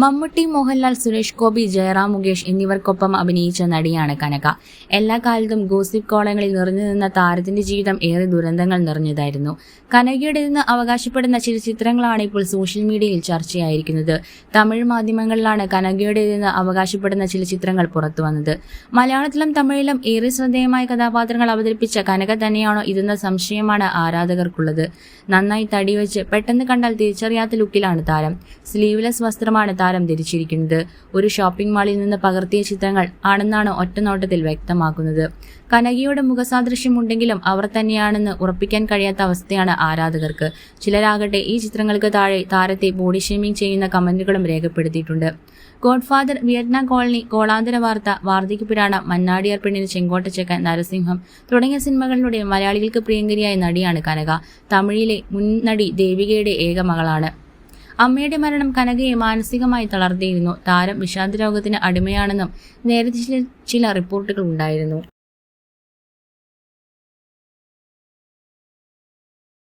മമ്മൂട്ടി മോഹൻലാൽ സുരേഷ് ഗോപി ജയറാം മുകേഷ് എന്നിവർക്കൊപ്പം അഭിനയിച്ച നടിയാണ് കനക. എല്ലാ കാലത്തും ഗോസിപ്പ് കോളങ്ങളിൽ നിറഞ്ഞു നിന്ന താരത്തിന്റെ ജീവിതം ഏറെ ദുരന്തങ്ങൾ നിറഞ്ഞതായിരുന്നു. കനകയുടെ നിന്ന് അവകാശപ്പെടുന്ന ചില ചിത്രങ്ങളാണ് ഇപ്പോൾ സോഷ്യൽ മീഡിയയിൽ ചർച്ചയായിരിക്കുന്നത്. തമിഴ് മാധ്യമങ്ങളിലാണ് കനകയുടെ നിന്ന് അവകാശപ്പെടുന്ന ചില ചിത്രങ്ങൾ പുറത്തു വന്നത്. മലയാളത്തിലും തമിഴിലും ഏറെ ശ്രദ്ധേയമായ കഥാപാത്രങ്ങൾ അവതരിപ്പിച്ച കനക തന്നെയാണോ ഇതെന്ന സംശയമാണ് ആരാധകർക്കുള്ളത്. നന്നായി തടിവെച്ച് പെട്ടെന്ന് കണ്ടാൽ തിരിച്ചറിയാത്ത ലുക്കിലാണ് താരം. സ്ലീവ്ലെസ് വസ്ത്രമാണ് താരം ധരിച്ചിരിക്കുന്നത്. ഒരു ഷോപ്പിംഗ് മാളിൽ നിന്ന് പകർത്തിയ ചിത്രങ്ങൾ ആണെന്നാണ് ഒറ്റനോട്ടത്തിൽ വ്യക്തമാക്കുന്നത്. കനകയുടെ മുഖസാദൃശ്യമുണ്ടെങ്കിലും അവർ തന്നെയാണെന്ന് ഉറപ്പിക്കാൻ കഴിയാത്ത അവസ്ഥയാണ് ആരാധകർക്ക്. ചിലരാകട്ടെ ഈ ചിത്രങ്ങൾക്ക് താഴെ താരത്തെ ബോഡി ഷേമിംഗ് ചെയ്യുന്ന കമന്റുകളും രേഖപ്പെടുത്തിയിട്ടുണ്ട്. ഗോഡ്ഫാദർ വിയറ്റ്നാം കോളനി കോളാന്തര വാർത്ത വാർദ്ധക്യ പുരാണം മന്നാടിയാർ പെണ്ണിന് ചെങ്കോട്ടച്ചക്കൻ നരസിംഹം തുടങ്ങിയ സിനിമകളിലൂടെ മലയാളികൾക്ക് പ്രിയങ്കരിയായ നടിയാണ് കനക. തമിഴിലെ മുൻ നടി ദേവികയുടെ ഏക മകളാണ്. അമ്മയുടെ മരണം കനകയെ മാനസികമായി തളർത്തിയിരുന്നു. താരം വിഷാദ രോഗത്തിന് അടിമയാണെന്നും നേരത്തെ ചില ചില റിപ്പോർട്ടുകൾ ഉണ്ടായിരുന്നു.